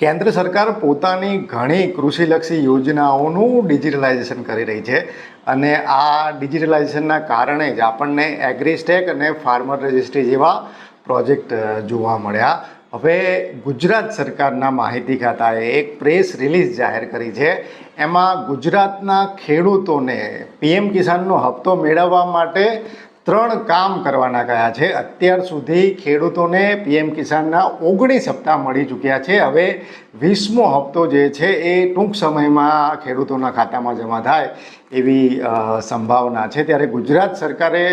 કેન્દ્ર સરકાર પોતાની ઘણી કૃષિલક્ષી યોજનાઓનું ડિજિટલાઇઝેશન કરી રહી છે અને આ ડિજિટલાઇઝેશનના કારણે જ આપણને એગ્રીસ્ટેક અને ફાર્મર રજિસ્ટ્રી જેવા પ્રોજેક્ટ જોવા મળ્યા. હવે ગુજરાત સરકારના માહિતી ખાતાએ એક પ્રેસ રિલીઝ જાહેર કરી છે. એમાં ગુજરાતના ખેડૂતોને પીએમ કિસાનનો હપ્તો મેળવવા માટે ત્રણ કામ કરવાના કયા છે. અત્યાર સુધી ખેડૂતોને પીએમ કિસાનના ઓગણીસ હપ્તા મળી ચૂક્યા છે. હવે વીસમો હપ્તો જે છે એ ટૂંક સમયમાં ખેડૂતોના ખાતામાં જમા થાય એવી સંભાવના છે. ત્યારે ગુજરાત સરકારે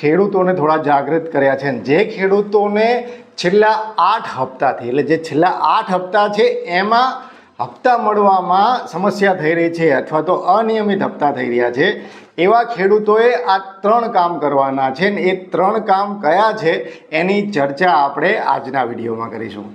ખેડૂતોને થોડા જાગૃત કર્યા છે. જે ખેડૂતોને છેલ્લા આઠ હપ્તાથી, એટલે જે છેલ્લા આઠ હપ્તા છે, એમાં હપ્તા મળવામાં સમસ્યા થઈ રહી છે અથવા તો અનિયમિત હપ્તા થઈ રહ્યા છે. એવા ખેડૂતોએ આ ત્રણ કામ કરવાના છે ને એ ત્રણ કામ કયા છે એની ચર્ચા આપણે આજના વિડીયોમાં કરીશું.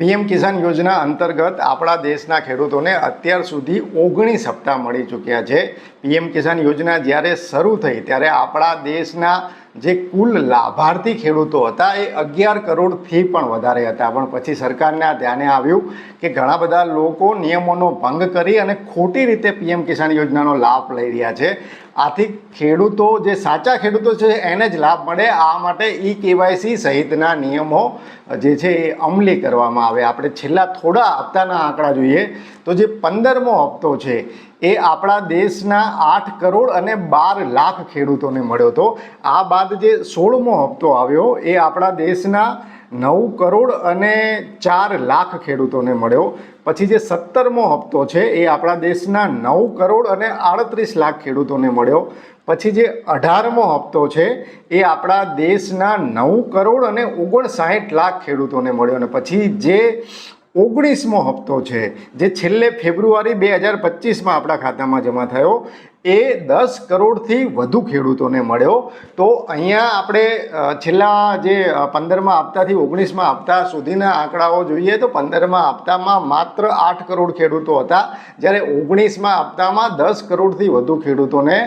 પીએમ કિસાન યોજના અંતર્ગત આપણા દેશના ખેડૂતોને અત્યાર સુધી ઓગણીસ હપ્તા મળી ચૂક્યા છે. પીએમ કિસાન યોજના જ્યારે શરૂ થઈ ત્યારે આપણા દેશના જે કુલ લાભાર્થી ખેડૂતો હતા એ અગિયાર કરોડથી પણ વધારે હતા. પણ પછી સરકારને ધ્યાને આવ્યું કે ઘણા બધા લોકો નિયમોનો ભંગ કરી અને ખોટી રીતે પીએમ કિસાન યોજનાનો લાભ લઈ રહ્યા છે. આથી ખેડૂતો જે સાચા ખેડૂતો છે, એને જ લાભ મળે. આ માટે ઈ કેવાયસી સહિતના નિયમો જે છે, એ અમલી કરવામાં આવે. આપણે છેલ્લા થોડા હપ્તાના આંકડા જોઈએ. તો જે પંદરમો હપ્તો છે, એ આપણા દેશના આઠ કરોડ અને બાર લાખ ખેડૂતોને મળ્યો હતો. આ બાદ જે સોળમો હપ્તો આવ્યો, એ આપણા દેશના નવ કરોડ અને ચાર લાખ ખેડૂતોને મળ્યો. પછી જે સત્તરમો હપ્તો છે, એ આપણા દેશના નવ કરોડ અને આડત્રીસ લાખ ખેડૂતોને મળ્યો. પછી જે અઢારમો હપ્તો છે, એ આપણા દેશના નવ કરોડ અને ઓગણસાઠ લાખ ખેડૂતોને મળ્યો અને પછી જે ઓગણીસમો હપ્તો છે, જે છેલ્લે ફેબ્રુઆરી બે હજાર પચીસમાં આપણા ખાતામાં જમા થયો એ દસ કરોડથી વધુ ખેડૂતોને મળ્યો. તો અહીંયા આપણે છેલ્લા જે પંદરમાં હપ્તાથી ઓગણીસમાં હપ્તા સુધીના આંકડાઓ જોઈએ તો પંદરમાં હપ્તામાં માત્ર આઠ કરોડ ખેડૂતો હતા. જ્યારે ઓગણીસમાં હપ્તામાં દસ કરોડથી વધુ ખેડૂતોને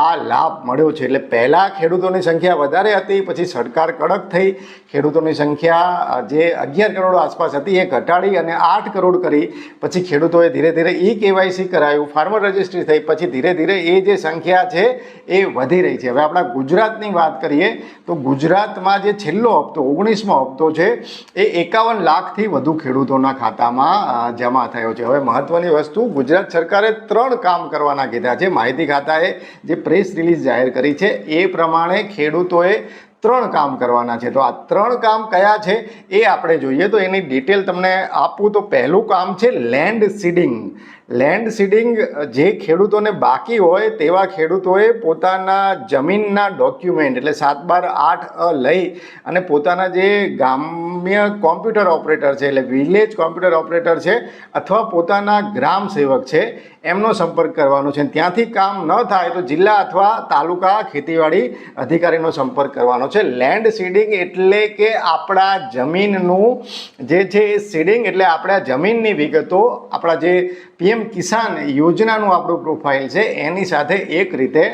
આ લાભ મળ્યો છે. એટલે પહેલાં ખેડૂતોની સંખ્યા વધારે હતી, પછી સરકાર કડક થઈ. ખેડૂતોની સંખ્યા જે અગિયાર કરોડ આસપાસ હતી એ ઘટાડી અને આઠ કરોડ કરી. પછી ખેડૂતોએ ધીરે ધીરે ઈ કેવાયસી કરાયું, ફાર્મર રજિસ્ટ્રી થઈ, પછી ધીરે ધીરે એ જે સંખ્યા છે એ વધી રહી છે. હવે આપણા ગુજરાતની વાત કરીએ તો ગુજરાતમાં જે છેલ્લો હપ્તો, ઓગણીસમો હપ્તો છે, એ એકાવન લાખથી વધુ ખેડૂતોના ખાતામાં જમા થયો છે. હવે મહત્ત્વની વસ્તુ, ગુજરાત સરકારે ત્રણ કામ કરવાના કીધા છે. માહિતી ખાતાએ જે પ્રેસ રિલીઝ જાહેર કરી છે, એ પ્રમાણે ખેડૂતોએ ત્રણ કામ કરવાના છે. તો આ ત્રણ કામ કયા છે એ આપણે જોઈએ. તો એની ડિટેલ તમને આપું. તો પહેલું કામ છે લેન્ડ સીડિંગ. લેન્ડ સીડિંગ જે ખેડૂતોને બાકી હોય તેવા ખેડૂતોએ પોતાના જમીનના ડોક્યુમેન્ટ એટલે સાત બાર આઠ લઈ અને પોતાના જે ગ્રામ્ય કોમ્પ્યુટર ઓપરેટર છે એટલે વિલેજ કોમ્પ્યુટર ઓપરેટર છે અથવા પોતાના ગ્રામ સેવક છે, એમનો સંપર્ક કરવાનો છે. ત્યાંથી કામ ન થાય તો જિલ્લા અથવા તાલુકા ખેતીવાડી અધિકારીનો સંપર્ક કરવાનો છે. લેન્ડ સીડિંગ એટલે કે આપણા જમીનનું જે છે એ સીડિંગ એટલે આપણા જમીનની વિગતો, આપણા જે પીએમ કિસાન યોજનાનું આપણું પ્રોફાઇલ છે, એની સાથે એક રીતે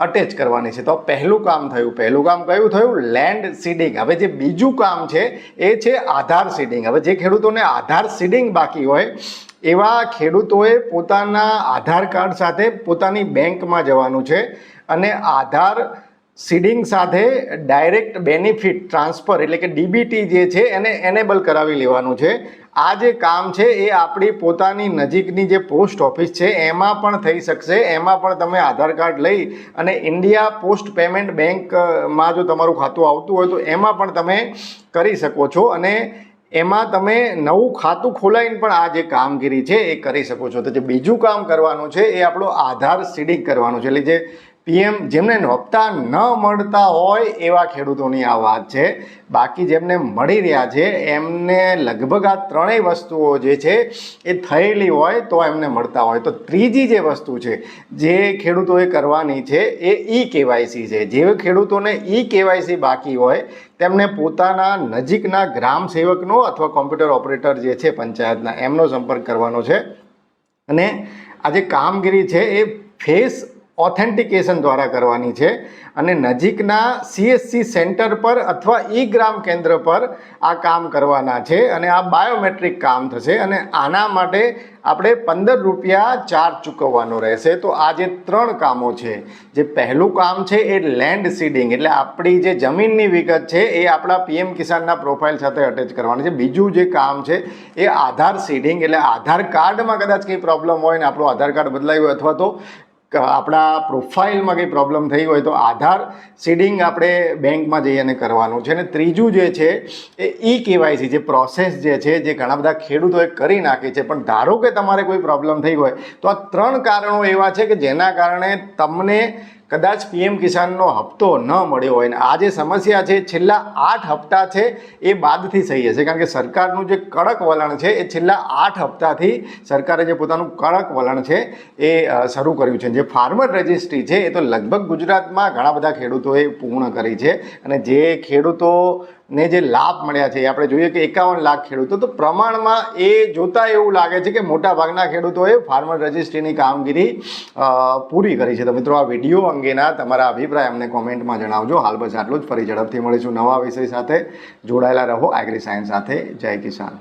અટેચ કરવાની છે. તો પહેલું કામ થયું, પહેલું કામ કયું થયું? લેન્ડ સીડિંગ હવે જે બીજું કામ છે, એ છે આધાર સીડિંગ હવે જે ખેડૂતોને આધાર સીડિંગ બાકી હોય, એવા ખેડૂતોએ પોતાના આધાર કાર્ડ સાથે પોતાની બેંકમાં જવાનું છે અને આધાર સીડિંગ સાથે ડાયરેક્ટ બેનિફિટ ટ્રાન્સફર એટલે કે ડીબીટી જે છે એને એનેબલ કરાવી લેવાનું છે. આ જે કામ છે એ આપણી પોતાની નજીકની જે પોસ્ટ ઓફિસ છે એમાં પણ થઈ શકશે. એમાં પણ તમે આધાર કાર્ડ લઈ અને ઇન્ડિયા પોસ્ટ પેમેન્ટ બેંકમાં જો તમારું ખાતું આવતું હોય તો એમાં પણ તમે કરી શકો છો અને એમાં તમે નવું ખાતું ખોલાવીને પણ આ જે કામગીરી છે એ કરી શકો છો. તો જે બીજું કામ કરવાનું છે એ આપણો આધાર સીડિંગ કરવાનું છે. એટલે જે પીએમ જેમને હપ્તા ન મળતા હોય એવા ખેડૂતોની આ વાત છે. બાકી જેમને મળી રહ્યા છે, એમને લગભગ આ ત્રણેય વસ્તુઓ જે છે એ થયેલી હોય તો એમને મળતા હોય. તો ત્રીજી જે વસ્તુ છે, જે ખેડૂતોએ કરવાની છે એ ઈ કેવાયસી છે. જે ખેડૂતોને ઈ કેવાયસી બાકી હોય, તેમને પોતાના નજીકના ગ્રામ સેવકનો અથવા કોમ્પ્યુટર ઓપરેટર જે છે પંચાયતના, એમનો સંપર્ક કરવાનો છે. અને આ જે કામગીરી છે એ ફેસ ઓથેન્ટિકેશન દ્વારા કરવાની છે. અને નજીકના સીએસસી સેન્ટર પર અથવા ઈ ગ્રામ કેન્દ્ર પર આ કામ કરવાના છે અને આ બાયોમેટ્રિક કામ થશે અને આના માટે આપણે પંદર રૂપિયા ચાર્જ ચૂકવવાનો રહેશે. તો આ જે ત્રણ કામો છે, જે પહેલું કામ છે એ લેન્ડ સીડિંગ એટલે આપણી જે જમીનની વિગત છે એ આપણા પીએમ કિસાનના પ્રોફાઇલ સાથે અટેચ કરવાની છે. બીજું જે કામ છે એ આધાર સીડિંગ એટલે આધાર કાર્ડમાં કદાચ કંઈ પ્રોબ્લેમ હોય ને આપણું આધાર કાર્ડ બદલાયું અથવા તો આપણા પ્રોફાઇલમાં કંઈ પ્રોબ્લેમ થઈ હોય તો આધાર સીડિંગ આપણે બેંકમાં જઈ અને કરવાનું છે. અને ત્રીજું જે છે એ ઈ કેવાયસી જે પ્રોસેસ જે છે, જે ઘણા બધા ખેડૂતોએ કરી નાખી છે, પણ ધારો કે તમારે કોઈ પ્રોબ્લેમ થઈ હોય તો આ ત્રણ કારણો એવા છે કે જેના કારણે તમને કદાચ પીએમ કિસાનનો હપ્તો ન મળ્યો હોય ને આ જે સમસ્યા છે, છેલ્લા આઠ હપ્તા છે, એ બાદથી થઈ હશે કારણ કે સરકારનું જે કડક વલણ છે, એ છેલ્લા આઠ હપ્તાથી સરકારે જે પોતાનું કડક વલણ છે, એ શરૂ કર્યું છે. જે ફાર્મર રજિસ્ટ્રી છે, એ તો લગભગ ગુજરાતમાં ઘણા બધા ખેડૂતોએ પૂર્ણ કરી છે. અને જે ખેડૂતો ને જે લાભ મળ્યા છે એ આપણે જોઈએ કે એકાવન લાખ ખેડૂતો, તો પ્રમાણમાં એ જોતા એવું લાગે છે કે મોટા ભાગના ખેડૂતોએ ફાર્મર રજિસ્ટ્રીની કામગીરી પૂરી કરી છે. તો મિત્રો આ વીડિયો અંગેના તમારા અભિપ્રાય અમને કોમેન્ટમાં જણાવજો. હાલ બસ આટલું જ. ફરી ઝડપથી મળીશું નવા વિષય સાથે. જોડાયેલા રહો એગ્રી સાયન્સ સાથે. જય કિસાન.